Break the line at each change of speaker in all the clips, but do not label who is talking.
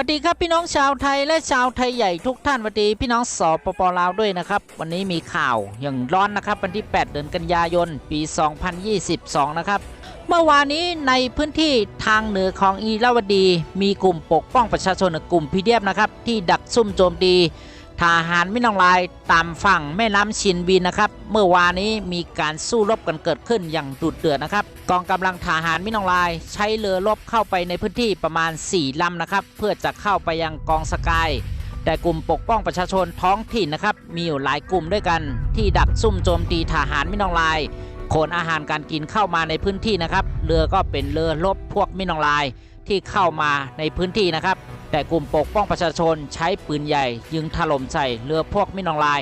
วัสดีครับพี่น้องชาวไทยและชาวไทยใหญ่ทุกท่านสวัสดีพี่น้องสปปลาวด้วยนะครับ วันนี้มีข่าวอย่างร้อนนะครับวันที่ 8 เดือนกันยายน ปี 2022 นะครับ เมื่อวานนี้ในพื้นที่ทางเหนือของอีราวดี มีกลุ่มปกป้องประชาชนกลุ่มพีเดียบนะครับ ที่ดักซุ่มโจมตี ทหารมินองลายตามฝั่งแม่น้ำชินบีนนะครับ เมื่อวานนี้มีการสู้รบกันเกิดขึ้นอย่างดุเดือดนะครับ กองกำลังทหารมินองลาย ใช้เรือรบเข้าไปในพื้นที่ประมาณ 4ลำนะครับ เพื่อจะเข้าไปยังกองสกาย แต่กลุ่มปกป้องประชาชนท้องถิ่นนะครับ มีอยู่หลายกลุ่มด้วยกัน ที่ดักซุ่มโจมตีทหารมินองลายขนอาหารการกินเข้ามาในพื้นที่นะครับ เรือก็เป็นเรือรบพวกมินองลายที่เข้ามาในพื้นที่นะครับ แต่กลุ่มปกป้องประชาชนใช้ปืนใหญ่ ยิงถล่มใส่เรือพวกมินองลาย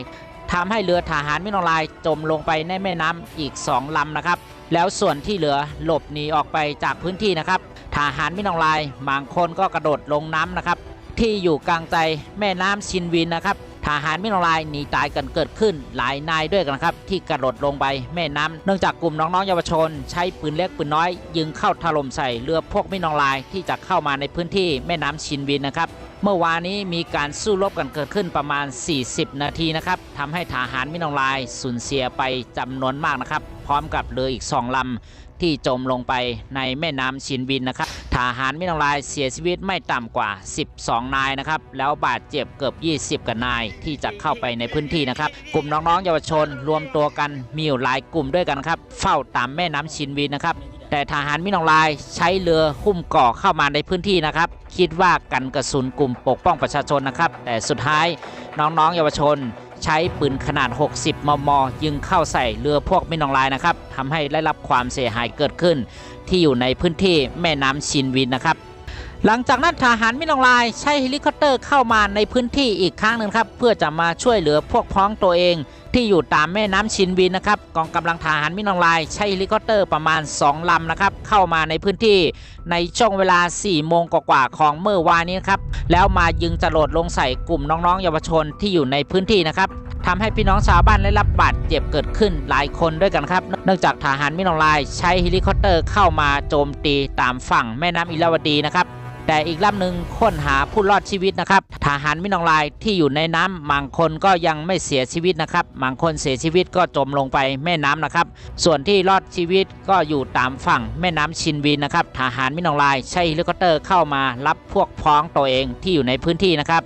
ทำให้เรือทหารมินองลายจมลงไปในแม่น้ำอีก 2ลำนะครับ แล้วส่วนที่เหลือหลบหนีออกไปจากพื้นที่นะครับทหารมินองลายบางคนก็กระโดดลงน้ำนะครับ ที่อยู่กลางใจแม่น้ำชินวินนะครับ ทหารมินองลายหนีตายกันเกิดขึ้นหลายนายด้วยกันครับ ที่กระโดดลงไปแม่น้ำเนื่องจากกลุ่มน้องๆเยาวชน ใช้ปืนเล็กปืนน้อย ยิงเข้าถล่มใส่เรือพวกมินองลายที่จะเข้ามาในพื้นที่แม่น้ำชินวินนะครับ เมื่อวานนี้มีการสู้รบกันเกิดขึ้นประมาณ 40 นาทีนะครับทำให้ทหารมินองลายสูญเสียไปจำนวนมากนะครับ พร้อมกับเรืออีก2ลำที่จมลงไปในแม่น้ำชินบินนะครับทหารมินองลายเสียชีวิตไม่ต่ำกว่า 12 นายนะครับ แล้วบาดเจ็บเกือบ 20 กันนายที่จะเข้าไปในพื้นที่นะครับ กลุ่มน้องๆเยาวชนรวมตัวกันมีอยู่หลายกลุ่มด้วยกันครับ เฝ้าตามแม่น้ำชินบินนะครับ แต่ทหารมินองลายใช้เรือหุ้มก่อเข้ามาในพื้นที่นะครับ คิดว่ากันกระสุนกลุ่มปกป้องประชาชนนะครับ แต่สุดท้ายน้องๆ เยาวชน ใช้ปืนขนาด 60 มม ยิงเข้าใส่เรือพวกมินองลายนะครับทำให้ได้รับความเสียหายเกิดขึ้น ที่อยู่ในพื้นที่แม่น้ำชินวินนะครับหลังจากนั้นทหารมินองลายใช้เฮลิคอปเตอร์เข้ามาในพื้นที่อีกครั้งหนึ่งครับ เพื่อจะมาช่วยเหลือพวกพ้องตัวเอง ที่อยู่ตามแม่น้ำชินวินนะครับกองกำลังทหารมินองลายใช้เฮลิคอปเตอร์ประมาณ 2ลำนะครับเข้ามาในพื้นที่ในช่วงเวลา 4 โมงกว่าๆของเมื่อวานนี้นครับแล้วมายิงจรวดลงใส่กลุ่มน้องๆ เยาวชนที่อยู่ในพื้นที่นะครับทำให้พี่น้องชาวบ้านได้รับบาดเจ็บเกิดขึ้นหลายคนด้วยกันครับ เนื่องจากทหารมินองลายใช้เฮลิคอปเตอร์เข้ามาโจมตีตามฝั่งแม่น้ำอิราวดีนะครับ แต่อีกลำหนึ่งค้นหาผู้รอดชีวิตนะครับทหารมินองลายที่อยู่ในน้ำบางคนก็ยังไม่เสียชีวิตนะครับบางคนเสียชีวิตก็จมลงไปแม่น้ำนะครับ ส่วนที่รอดชีวิตก็อยู่ตามฝั่งแม่น้ำชินวินนะครับทหารมินองลายใช้เฮลิคอปเตอร์เข้ามารับพวกพ้องตัวเองที่อยู่ในพื้นที่นะครับ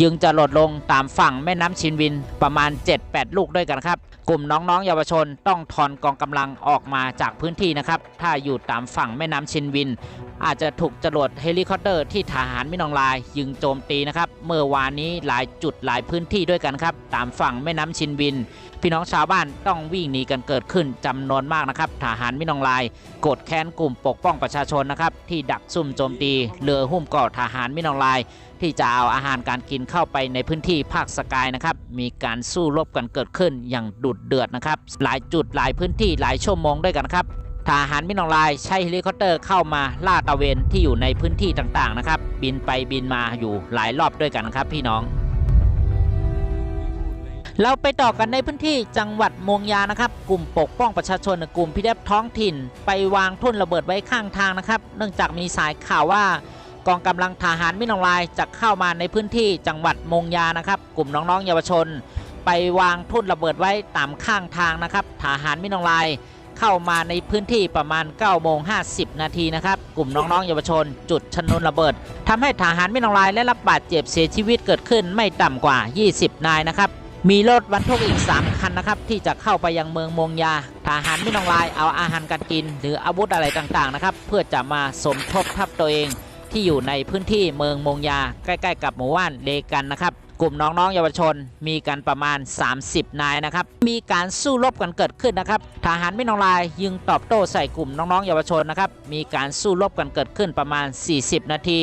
ยิงจะหลดลงตามฝั่งแม่น้ำชินวินประมาณ 7-8 ลูกด้วยกันครับ กลุ่มน้องๆเยาวชนต้องถอนกองกำลังออกมาจากพื้นที่นะครับ ถ้าอยู่ตามฝั่งแม่น้ำชินวิน อาจจะถูกจรวดเฮลิคอปเตอร์ที่ทหารมินองลาย ยิงโจมตีนะครับ เมื่อวานนี้หลายจุดหลายพื้นที่ด้วยกันครับ ตามฝั่งแม่น้ำชินวิน พี่น้องชาวบ้านต้องวิ่งหนีกันเกิดขึ้นจำนวนมากนะครับ ทหารมินองลายกดแค้นกลุ่มปกป้องประชาชนนะครับ ที่ดักซุ่มโจมตีเรือหุ้มเกาะทหารมินองลาย ที่จะเอาอาหารการกินเข้าไปในพื้นที่ภาคสกายนะครับ มีการสู้รบกันเกิดขึ้นอย่างดุดเดือดนะครับ หลายจุดหลายพื้นที่หลายชั่วโมงด้วยกันครับ ทหารมินองลายใช้เฮลิคอปเตอร์เข้ามาล่าตระเวนที่อยู่ในพื้นที่ต่างๆนะครับ บินไปบินมาอยู่หลายรอบด้วยกันครับพี่น้อง เราไปต่อกันในพื้นที่จังหวัดมงยานะครับ กลุ่มปกป้องประชาชนกลุ่มพิเดบท้องถิ่น ไปวางทุ่นระเบิดไว้ข้างทางนะครับ เนื่องจากมีสายข่าวว่ากองกำลังทหารมินองลายจะเข้ามาในพื้นที่จังหวัดมงยานะครับ กลุ่มน้องๆเยาวชน ไปวางทุ่นระเบิดไว้ตามข้างทางนะครับทหารมินองลาย เข้ามาในพื้นที่ประมาณ9โมง50 นาทีนะครับ กลุ่มน้องๆเยาวชน จุดชนวนระเบิดทำให้ทหารไมินองลายและรับบาดเจ็บเสียชีวิตเกิดขึ้นไม่ต่ำกว่า 20 นายนะครับมีรถบรรทุกอีก 3 คันนะครับ ที่จะเข้าไปยังเมืองมงยาทหารมินองลายเอาอาหารการกิน หรืออาวุธอะไรต่างๆนะครับ เพื่อจะมาสมทบทับตัวเองที่อยู่ในพื้นที่เมืองมงยา ใกล้ ๆ กับหมู่บ้านเลกันนะครับ กลุ่มน้องๆเยาวชน มีกันประมาณ 30 นายนะครับ มีการสู้รบกันเกิดขึ้นนะครับ ทหารไม่นองลายยิงตอบโต้ใส่กลุ่มน้องๆเยาวชนนะครับ มีการสู้รบกันเกิดขึ้นประมาณ 40 นาที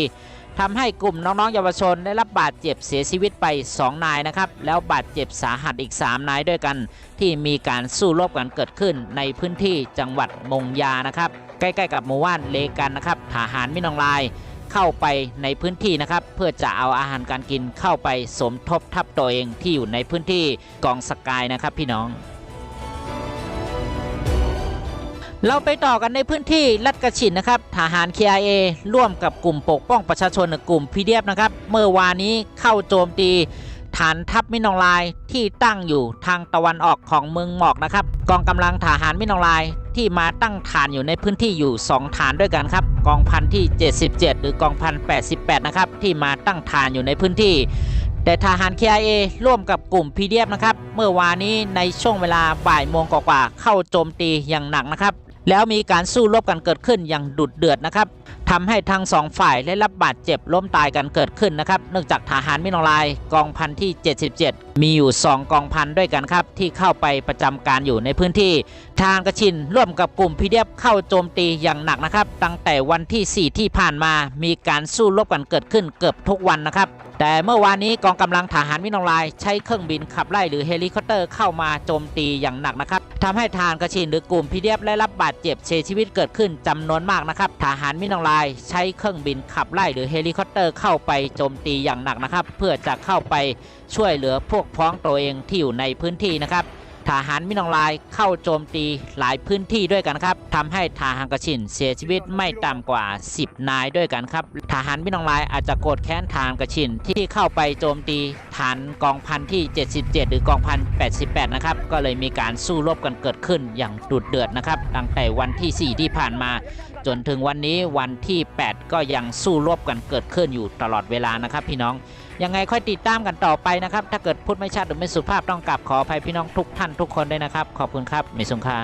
ทำให้กลุ่มน้องๆเยาวชนได้รับบาดเจ็บเสียชีวิตไป 2 นายนะครับ แล้วบาดเจ็บสาหัสอีก 3 นายด้วยกัน ที่มีการสู้รบกันเกิดขึ้นในพื้นที่จังหวัดมงยานะครับ ใกล้ๆกับหมู่บ้านเลกันนะครับทหารมินองลาย เข้าไปในพื้นที่นะครับ เพื่อจะเอาอาหารการกินเข้าไปสมทบทับตัวเองที่อยู่ในพื้นที่กองสกายนะครับพี่น้องเราไปต่อกันในพื้นที่ลัดกระฉินนะครับทหาร KIA ร่วมกับกลุ่มปกป้องประชาชนกลุ่ม PDF นะครับ เมื่อวานนี้เข้าโจมตี ฐานทัพมินองลน์ที่ตั้งอยู่ทางตะวันออกของเมืองหมอกนะครับ กองกำลังทหารมินองลน์ ที่มาตั้งฐานอยู่ในพื้นที่อยู่ 2 ฐานด้วยกันครับ กองพันที่ 77 หรือกองพัน88 นะครับ ที่มาตั้งฐานอยู่ในพื้นที่ แต่ทหาร KIA ร่วมกับกลุ่ม PDF นะครับ เมื่อวานนี้ในช่วงเวลาบ่ายโมงกว่าๆเข้าโจมตีอย่างหนักนะครับ แล้วมีการสู้รบกันเกิดขึ้นอย่างดุดเดือดนะครับ ทำให้ทั้งสองฝ่ายได้รับบาดเจ็บล้มตายกันเกิดขึ้นนะครับเนื่องจากทหารมินอลายกองพันที่ 77 มีอยู่ 2 กองพันด้วยกันครับ ที่เข้าไปประจำการอยู่ในพื้นที่ ทางกระชินร่วมกับกลุ่มพีเดียบเข้าโจมตีอย่างหนักนะครับ ตั้งแต่วันที่ 4 ที่ผ่านมามีการสู้รบกันเกิดขึ้นเกือบทุกวันนะครับแต่เมื่อวานนี้กองกำลังทหารมินอลาย ใช้เครื่องบินขับไล่หรือเฮลิคอปเตอร์เข้ามาโจมตีอย่างหนักนะครับทำให้ทางกระชินหรือกลุ่มพีเดียบได้รับบาดเจ็บเสียชีวิตเกิดขึ้นจำนวนมากนะครับทหารมินอลายใช้เครื่องบินขับไล่หรือเฮลิคอปเตอร์เข้าไปโจมตีอย่างหนักนะครับ เพื่อจะเข้าไปช่วยเหลือพวกพ้องตัวเองที่อยู่ในพื้นที่นะครับทหารมินองลายเข้าโจมตีหลายพื้นที่ด้วยกันครับทำให้ทหารกระชินเสียชีวิตไม่ต่ำกว่า 10 นายด้วยกันครับทหารมินองลายอาจจะโกรธแค้นทหารกระชินที่เข้าไปโจมตี ฐานกองพันที่ 77 หรือกองพัน 88 นะครับ ก็เลยมีการสู้รบกันเกิดขึ้นอย่างดุเดือดนะครับตั้งแต่วันที่ 4 ที่ผ่านมา จนถึงวันนี้วันที่ 8 ก็ยังสู้รบกันเกิดขึ้นอยู่ตลอดเวลานะครับ พี่น้องยังไงค่อยติดตามกันต่อไปนะครับ ถ้าเกิดพูดไม่ชัดหรือไม่สุภาพต้องกราบขออภัยพี่น้องทุกท่านทุกคนด้วยนะครับ ขอบคุณครับมิสุงคา